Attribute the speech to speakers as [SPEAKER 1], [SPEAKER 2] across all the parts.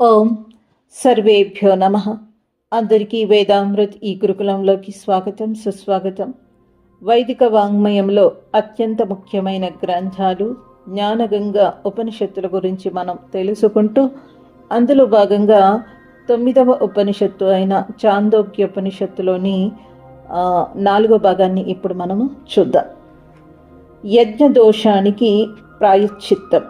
[SPEAKER 1] ఓం సర్వేభ్యో నమ. అందరికీ వేదామృత్ ఈ గురుకులంలోకి స్వాగతం సుస్వాగతం. వైదిక వాంగ్మయంలో అత్యంత ముఖ్యమైన గ్రంథాలు జ్ఞానగంగ ఉపనిషత్తుల గురించి మనం తెలుసుకుంటూ అందులో భాగంగా తొమ్మిదవ ఉపనిషత్తు అయిన చాందోగ్య ఉపనిషత్తులోని నాలుగో భాగాన్ని ఇప్పుడు మనము చూద్దాం. యజ్ఞ దోషానికి ప్రాయశ్చిత్తం.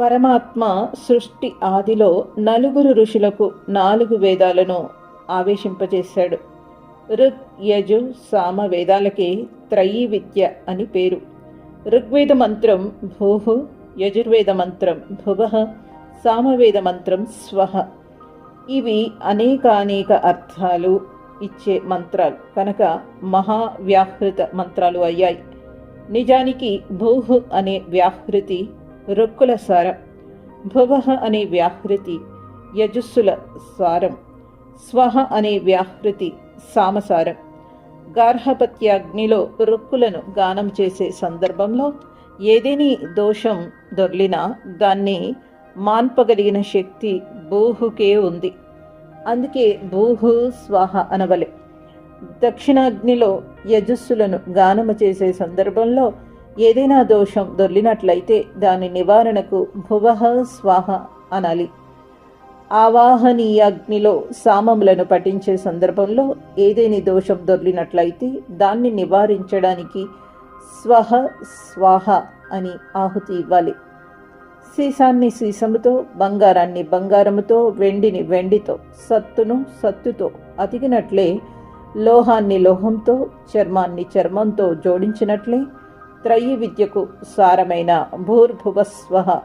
[SPEAKER 1] పరమాత్మ సృష్టి ఆదిలో నలుగురు ఋషులకు నాలుగు వేదాలను ఆవేశింపజేశాడు. ఋగ్ యజు సామ వేదాలకి త్రయీ విద్య అని పేరు. ఋగ్వేద మంత్రం భూహు యజుర్వేద మంత్రం భువః సామవేద మంత్రం స్వహ ఇవి అనేకానేక అర్థాలు ఇచ్చే మంత్రాలు. కనుక మహావ్యాహృత మంత్రాలు అయ్యాయి. నిజానికి భూహు అనే వ్యాహృతి రుక్కుల సారం. భువహ అనే వ్యాహృతి యజస్సుల సారం. స్వహ అనే వ్యాహృతి సామసారం. గార్హపత్యాగ్నిలో రుక్కులను గానం చేసే సందర్భంలో ఏదేని దోషం దొర్లినా దాన్ని మాన్పగలిగిన శక్తి భూహుకే ఉంది. అందుకే భూహు స్వాహ అనవలే. దక్షిణాగ్నిలో యజస్సులను గానము చేసే సందర్భంలో ఏదైనా దోషం దొర్లినట్లయితే దాని నివారణకు భువః స్వాహ అనాలి. ఆవాహనీయాగ్నిలో సామములను పఠించే సందర్భంలో ఏదేని దోషం దొర్లినట్లయితే దాన్ని నివారించడానికి స్వహ స్వాహ అని ఆహుతి ఇవ్వాలి. సీసాన్ని సీసముతో బంగారాన్ని బంగారముతో వెండిని వెండితో సత్తును సత్తుతో అతికినట్లే లోహాన్ని లోహంతో చర్మాన్ని చర్మంతో జోడించినట్లే త్రయి విద్యకు సారమైన భూర్భువస్వహ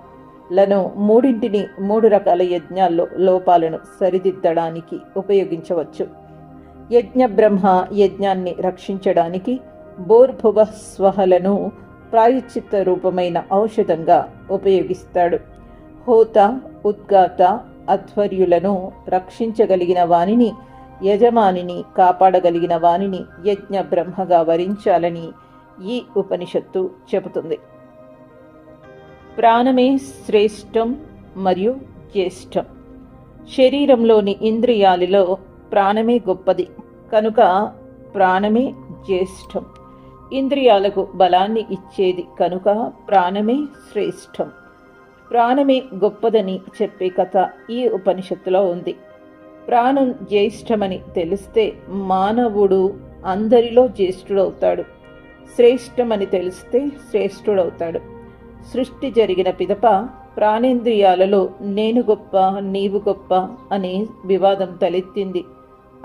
[SPEAKER 1] లను మూడింటిని మూడు రకాల యజ్ఞాల్లో లోపాలను సరిదిద్దడానికి ఉపయోగించవచ్చు. యజ్ఞ బ్రహ్మ యజ్ఞాన్ని రక్షించడానికి బోర్భువ స్వహలను ప్రాయశ్చిత్త రూపమైన ఔషధంగా ఉపయోగిస్తాడు. హోత ఉద్గాత అధ్వర్యులను రక్షించగలిగిన వానిని యజమానిని కాపాడగలిగిన వానిని యజ్ఞ బ్రహ్మగా వరించాలని ఈ ఉపనిషత్తు చెబుతుంది. ప్రాణమే శ్రేష్టం మరియు జ్యేష్టం. శరీరంలోని ఇంద్రియాలలో ప్రాణమే గొప్పది. కనుక ప్రాణమే జ్యేష్టం. ఇంద్రియాలకు బలాన్ని ఇచ్చేది కనుక ప్రాణమే శ్రేష్టం. ప్రాణమే గొప్పదని చెప్పే కథ ఈ ఉపనిషత్తులో ఉంది. ప్రాణం జ్యేష్టమని తెలిస్తే మానవుడు అందరిలో జ్యేష్ఠుడవుతాడు. శ్రేష్టమని తెలిస్తే శ్రేష్ఠుడవుతాడు. సృష్టి జరిగిన పిదప ప్రాణేంద్రియాలలో నేను గొప్ప నీవు గొప్ప అనే వివాదం తలెత్తింది.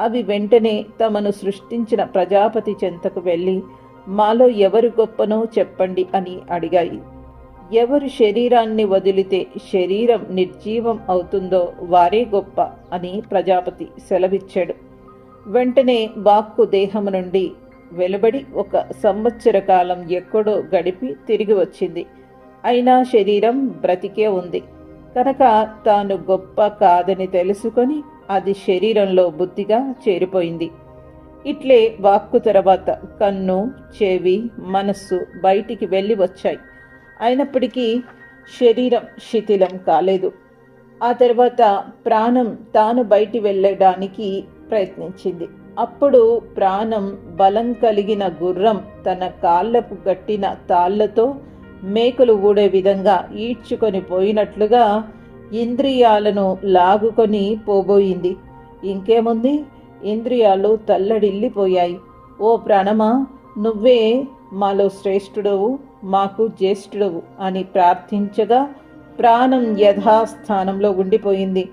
[SPEAKER 1] అవి వెంటనే తమను సృష్టించిన ప్రజాపతి చెంతకు వెళ్ళి మాలో ఎవరు గొప్పనో చెప్పండి అని అడిగాయి. ఎవరు శరీరాన్ని వదిలితే శరీరం నిర్జీవం అవుతుందో వారే గొప్ప అని ప్రజాపతి సెలవిచ్చాడు. వెంటనే వాక్కు దేహము నుండి వెలుబడి ఒక సంవత్సర కాలం ఎక్కడో గడిపి తిరిగి వచ్చింది. అయినా శరీరం బ్రతికే ఉంది. కనుక తాను గొప్ప కాదని తెలుసుకొని అది శరీరంలో బుద్ధిగా చేరిపోయింది. ఇట్లే వాక్కు తర్వాత కన్ను చెవి మనస్సు బయటికి వెళ్ళి వచ్చాయి. అయినప్పటికీ శరీరం శిథిలం కాలేదు. ఆ తర్వాత ప్రాణం తాను బయటి వెళ్ళడానికి ప్రయత్నించింది. అప్పుడు ప్రాణం బలం కలిగిన గుర్రం తన కాళ్ళకు గట్టిన తాళ్ళతో మేకలు ఊడే విధంగా ఈడ్చుకొని పోయినట్లుగా ఇంద్రియాలను లాగుకొని పోబోయింది. ఇంకేముంది? ఇంద్రియాలు తల్లడిల్లిపోయాయి. ఓ ప్రాణమా నువ్వే మాలో శ్రేష్ఠుడవు మాకు జ్యేష్ఠుడవు అని ప్రార్థించగా ప్రాణం యథాస్థానంలో ఉండిపోయింది.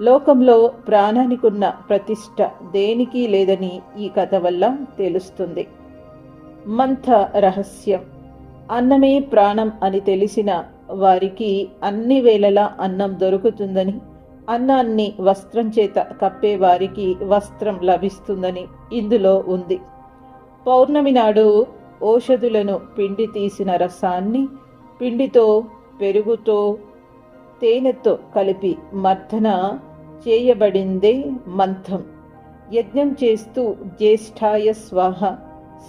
[SPEAKER 1] లోకంలో ప్రాణానికున్న ప్రతిష్ట దేనికి లేదని ఈ కథ వల్ల తెలుస్తుంది. మంథ రహస్యం. అన్నమే ప్రాణం అని తెలిసిన వారికి అన్ని వేళలా అన్నం దొరుకుతుందని అన్నాన్ని వస్త్రం చేత కప్పే వారికి వస్త్రం లభిస్తుందని ఇందులో ఉంది. పౌర్ణమి నాడు ఓషధులను పిండి తీసిన రసాన్ని పిండితో పెరుగుతో తేనెతో కలిపి మర్దన చేయబడిందే మంథం. యజ్ఞం చేస్తూ జ్యేష్ఠాయ స్వాహ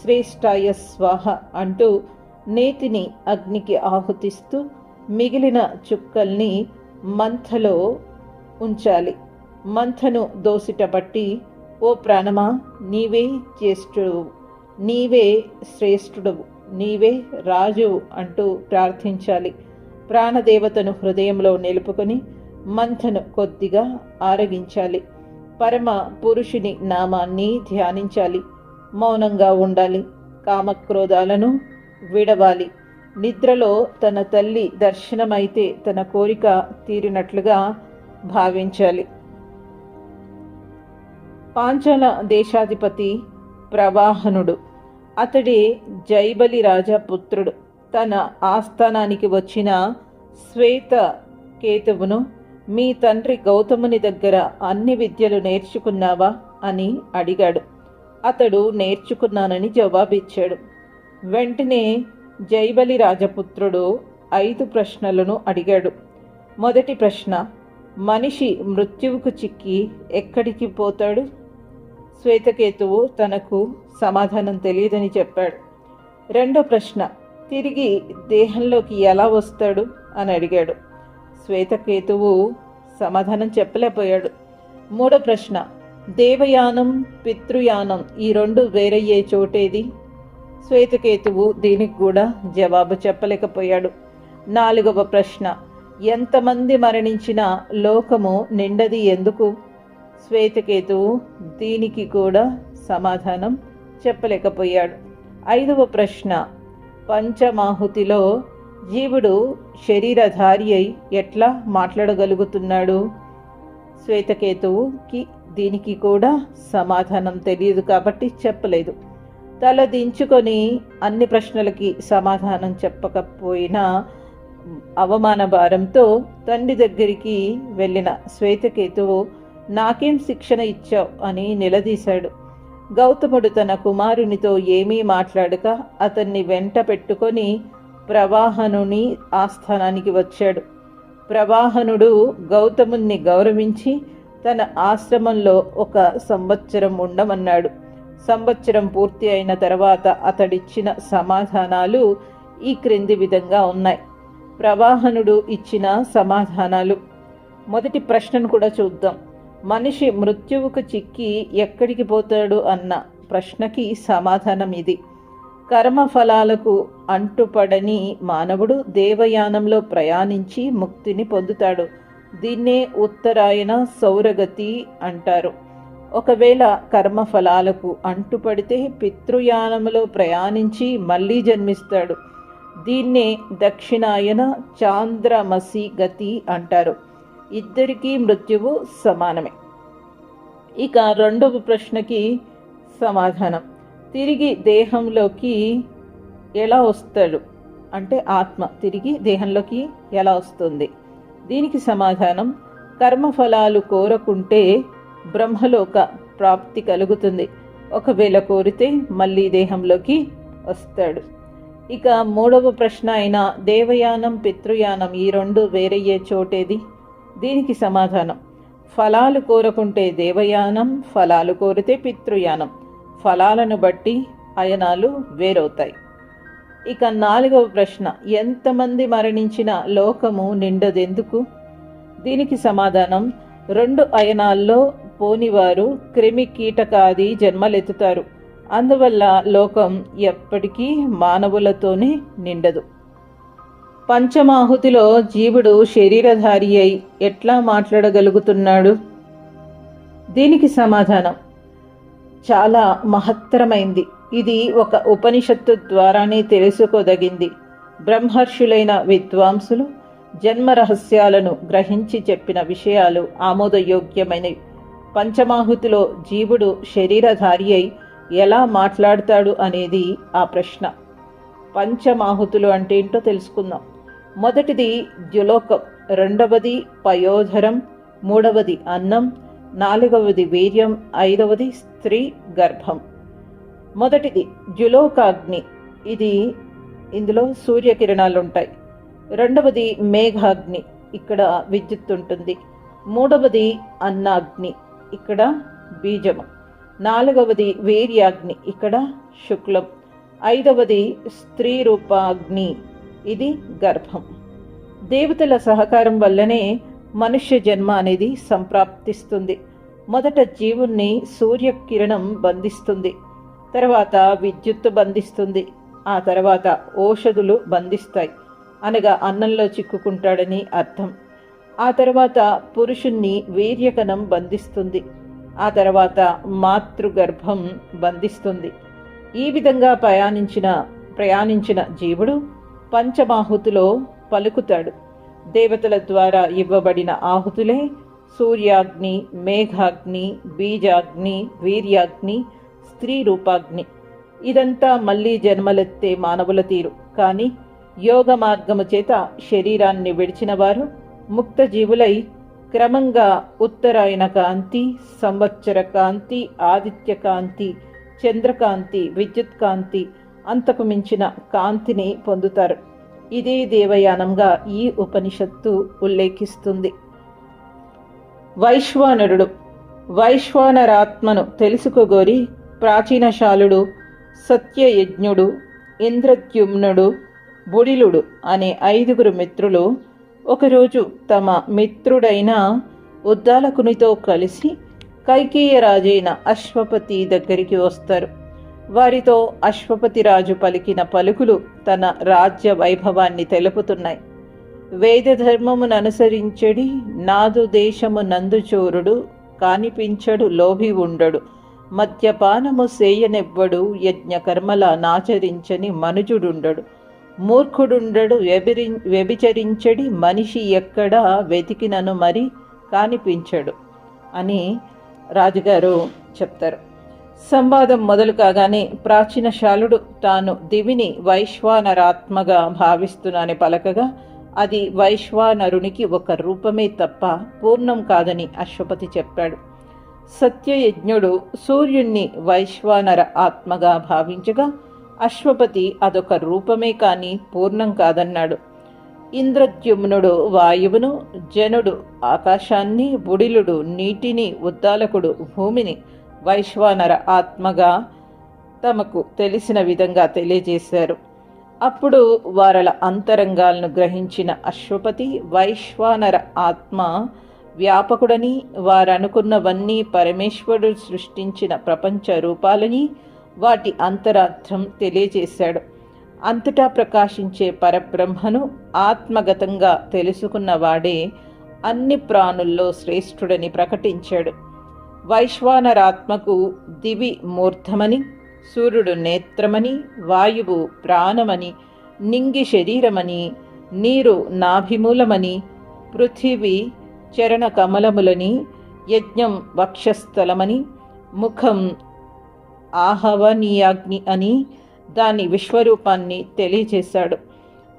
[SPEAKER 1] శ్రేష్ఠాయ స్వాహ అంటూ నేతిని అగ్నికి ఆహుతిస్తూ మిగిలిన చుక్కల్ని మంథలో ఉంచాలి. మంథను దోసిట బట్టి ఓ ప్రాణమా నీవే జ్యేష్ఠుడు నీవే శ్రేష్ఠుడవు నీవే రాజు అంటూ ప్రార్థించాలి. ప్రాణదేవతను హృదయంలో నిలుపుకొని మంథను కొద్దిగా ఆరగించాలి. పరమ పురుషుని నామాన్ని ధ్యానించాలి. మౌనంగా ఉండాలి. కామక్రోధాలను విడవాలి. నిద్రలో తన తల్లి దర్శనమైతే తన కోరిక తీరినట్లుగా భావించాలి. పాంచాల దేశాధిపతి ప్రవాహనుడు. అతడే జైబలి రాజపుత్రుడు. తన ఆస్థానానికి వచ్చిన శ్వేత కేతువును మీ తండ్రి గౌతముని దగ్గర అన్ని విద్యలు నేర్చుకున్నావా? అని అడిగాడు. అతడు నేర్చుకున్నానని జవాబిచ్చాడు. వెంటనే జైబలి రాజపుత్రుడు ఐదు ప్రశ్నలను అడిగాడు. మొదటి ప్రశ్న మనిషి మృత్యువుకు చిక్కి ఎక్కడికి పోతాడు? శ్వేతకేతువు తనకు సమాధానం తెలియదని చెప్పాడు. రెండో ప్రశ్న తిరిగి దేహంలోకి ఎలా వస్తాడు? అని అడిగాడు. శ్వేతకేతువు సమాధానం చెప్పలేకపోయాడు. మూడో ప్రశ్న దేవయానం పితృయానం ఈ రెండు వేరయ్యే చోటేది? శ్వేతకేతువు దీనికి కూడా జవాబు చెప్పలేకపోయాడు. నాలుగవ ప్రశ్న ఎంతమంది మరణించినా లోకము నిండది ఎందుకు? శ్వేతకేతువు దీనికి కూడా సమాధానం చెప్పలేకపోయాడు. ఐదవ ప్రశ్న పంచమాహుతిలో జీవుడు శరీరధారి అయి ఎట్లా మాట్లాడగలుగుతున్నాడు? శ్వేతకేతువుకి దీనికి కూడా సమాధానం తెలియదు కాబట్టి చెప్పలేదు. తల దించుకొని అన్ని ప్రశ్నలకి సమాధానం చెప్పకపోయినా అవమాన భారంతో తండ్రి దగ్గరికి వెళ్ళిన శ్వేతకేతువు నాకేం శిక్షణ ఇచ్చావు? అని నిలదీశాడు. గౌతముడు తన కుమారునితో ఏమీ మాట్లాడక అతన్ని వెంట పెట్టుకొని ప్రవాహనుని ఆస్థానానికి వచ్చాడు. ప్రవాహనుడు గౌతముణ్ణి గౌరవించి తన ఆశ్రమంలో ఒక సంవత్సరం ఉండమన్నాడు. సంవత్సరం పూర్తి అయిన తర్వాత అతడిచ్చిన సమాధానాలు ఈ క్రింది విధంగా ఉన్నాయి. ప్రవాహనుడు ఇచ్చిన సమాధానాలు. మొదటి ప్రశ్నను కూడా చూద్దాం. మనిషి మృత్యువుకు చిక్కి ఎక్కడికి పోతాడు అన్న ప్రశ్నకి సమాధానం ఇది. కర్మఫలాలకు అంటుపడని మానవుడు దేవయానంలో ప్రయాణించి ముక్తిని పొందుతాడు. దీన్నే ఉత్తరాయణ సౌరగతి అంటారు. ఒకవేళ కర్మఫలాలకు అంటుపడితే పితృయానంలో ప్రయాణించి మళ్ళీ జన్మిస్తాడు. దీన్నే దక్షిణాయన చాంద్రమసి గతి అంటారు. ఇద్దరికీ మృత్యువు సమానమే. ఇక రెండవ ప్రశ్నకి సమాధానం. తిరిగి దేహంలోకి ఎలా వస్తాడు? అంటే ఆత్మ తిరిగి దేహంలోకి ఎలా వస్తుంది? దీనికి సమాధానం కర్మఫలాలు కోరకుంటే బ్రహ్మలోక ప్రాప్తి కలుగుతుంది. ఒకవేళ కోరితే మళ్ళీ దేహంలోకి వస్తాడు. ఇక మూడవ ప్రశ్న అయిన దేవయానం పితృయానం ఈ రెండు వేరయ్యే చోటేది? దీనికి సమాధానం ఫలాలు కోరకుంటే దేవయానం ఫలాలు కోరితే పితృయానం. ఫలాలను బట్టి అయనాలు వేరవుతాయి. ఇక నాలుగవ ప్రశ్న ఎంతమంది మరణించిన లోకము నిండదెందుకు? దీనికి సమాధానం రెండు అయనాల్లో పోనివారు క్రిమి కీటకాది జన్మలెత్తుతారు. అందువల్ల లోకం ఎప్పటికీ మానవులతోనే నిండదు. పంచమాహుతిలో జీవుడు శరీరధారి అయి ఎట్లా మాట్లాడగలుగుతున్నాడు? దీనికి సమాధానం చాలా మహత్తరమైంది. ఇది ఒక ఉపనిషత్తు ద్వారానే తెలుసుకోదగింది. బ్రహ్మర్షులైన విద్వాంసులు జన్మ రహస్యాలను గ్రహించి చెప్పిన విషయాలు ఆమోదయోగ్యమైనవి. పంచమాహుతిలో జీవుడు శరీరధారి అయి ఎలా మాట్లాడతాడు అనేది ఆ ప్రశ్న. పంచమాహుతులు అంటే ఏంటో తెలుసుకుందాం. మొదటిది ద్యులోకం రెండవది పయోధరం మూడవది అన్నం నాలుగవది వీర్యం ఐదవది స్త్రీ గర్భం. మొదటిది జులోకాగ్ని ఇది ఇందులో సూర్యకిరణాలు ఉంటాయి రెండవది మేఘాగ్ని. ఇక్కడ విద్యుత్ ఉంటుంది మూడవది అన్నాగ్ని. ఇక్కడ బీజము నాలుగవది వీర్యాగ్ని. ఇక్కడ శుక్లం. ఐదవది స్త్రీ రూపాగ్ని ఇది గర్భం. దేవతల సహకారం వల్లనే మనుష్య జన్మ అనేది సంప్రాప్తిస్తుంది. మొదట జీవుణ్ణి సూర్యకిరణం బంధిస్తుంది. తర్వాత విద్యుత్తు బంధిస్తుంది. ఆ తర్వాత ఓషధులు బంధిస్తాయి. అనగా అన్నంలో చిక్కుకుంటాడని అర్థం. ఆ తర్వాత పురుషుణ్ణి వీర్యకణం బంధిస్తుంది. ఆ తర్వాత మాతృగర్భం బంధిస్తుంది. ఈ విధంగా ప్రయాణించిన ప్రయాణించిన జీవుడు పంచమాహుతిలో పలుకుతాడు. దేవతల ద్వారా ఇవ్వబడిన ఆహుతులే సూర్యాగ్ని మేఘాగ్ని బీజాగ్ని వీర్యాగ్ని స్త్రీ రూపాగ్ని. ఇదంతా మళ్ళీ జన్మలెత్తే మానవుల తీరు. కానీ యోగ మార్గము చేత శరీరాన్ని విడిచిన వారు ముక్త జీవులై క్రమంగా ఉత్తరాయణ కాంతి సంవత్సర కాంతి ఆదిత్య కాంతి చంద్రకాంతి విద్యుత్ కాంతి అంతకు మించిన కాంతిని పొందుతారు. ఇదే దేవయానంగా ఈ ఉపనిషత్తు ఉల్లేఖిస్తుంది. వైశ్వానరుడు వైశ్వానరాత్మను తెలుసుకోగోరి ప్రాచీనశాలుడు సత్యయజ్ఞుడు ఇంద్రద్యుమ్నుడు బుడిలుడు అనే ఐదుగురు మిత్రులు ఒకరోజు తమ మిత్రుడైన ఉద్దాలకునితో కలిసి కైకేయ రాజైన అశ్వపతి దగ్గరికి వస్తారు. వారితో అశ్వపతి రాజు పలికిన పలుకులు తన రాజ్య వైభవాన్ని తెలుపుతున్నాయి. వేద ధర్మమును అనుసరించడి నాదు దేశము నందుచోరుడు కానిపించడు లోభి ఉండడు. మద్యపానము సేయనెవ్వడు యజ్ఞ కర్మల నాచరించని మనుజుడుండడు. మూర్ఖుడుండడు వ్యభిరి వ్యభిచరించడి మనిషి ఎక్కడా వెతికినను మరి కానిపించడు అని రాజుగారు చెప్తారు. సంవాదం మొదలు కాగానే ప్రాచీన శాలుడు తాను దివిని వైశ్వానరాత్మగా భావిస్తున్నానని పలకగా అది వైశ్వానరునికి ఒక రూపమే తప్ప పూర్ణం కాదని అశ్వపతి చెప్పాడు. సత్యయజ్ఞుడు సూర్యుణ్ణి వైశ్వానర ఆత్మగా భావించగా అశ్వపతి అదొక రూపమే కాని పూర్ణం కాదన్నాడు. ఇంద్రద్యుమ్నుడు వాయువును జనుడు ఆకాశాన్ని బుడిలుడు నీటిని ఉద్దాలకుడు భూమిని వైశ్వానర ఆత్మగా తమకు తెలిసిన విధంగా తెలియజేశారు. అప్పుడు వారల అంతరంగాలను గ్రహించిన అశ్వపతి వైశ్వానర ఆత్మ వ్యాపకుడని వారనుకున్నవన్నీ పరమేశ్వరుడు సృష్టించిన ప్రపంచ రూపాలని వాటి అంతరార్థం తెలియజేశాడు. అంతటా ప్రకాశించే పరబ్రహ్మను ఆత్మగతంగా తెలుసుకున్నవాడే అన్ని ప్రాణుల్లో శ్రేష్ఠుడని ప్రకటించాడు. వైశ్వానరాత్మకు దివి మూర్ధమని సూర్యుడు నేత్రమని వాయువు ప్రాణమని నింగి శరీరమని నీరు నాభిమూలమని పృథివీ చరణ కమలములని యజ్ఞం వక్షస్థలమని ముఖం ఆహవనీయాగ్ని అని దాని విశ్వరూపాన్ని తెలియజేశాడు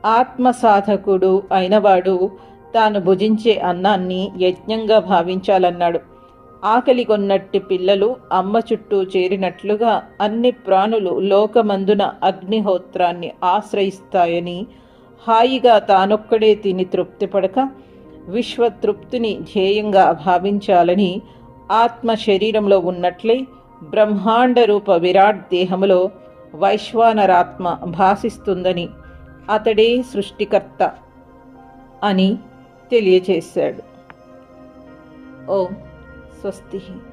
[SPEAKER 1] ఆత్మ సాధకుడు అయినవాడు తాను భుజించే అన్నాన్ని యజ్ఞంగా భావించాలన్నాడు. ఆకలి కొన్నట్టి పిల్లలు అమ్మ చుట్టూ చేరినట్లుగా అన్ని ప్రాణులు లోకమందున అగ్నిహోత్రాన్ని ఆశ్రయిస్తాయని హాయిగా తానొక్కడే తిని తృప్తిపడక విశ్వతృప్తిని ధ్యేయంగా భావించాలని ఆత్మ శరీరంలో ఉన్నట్లే బ్రహ్మాండ రూప విరాట్ దేహములో వైశ్వానరాత్మ భాసిస్తుందని అతడే సృష్టికర్త అని తెలియచేశాడు. ఓ so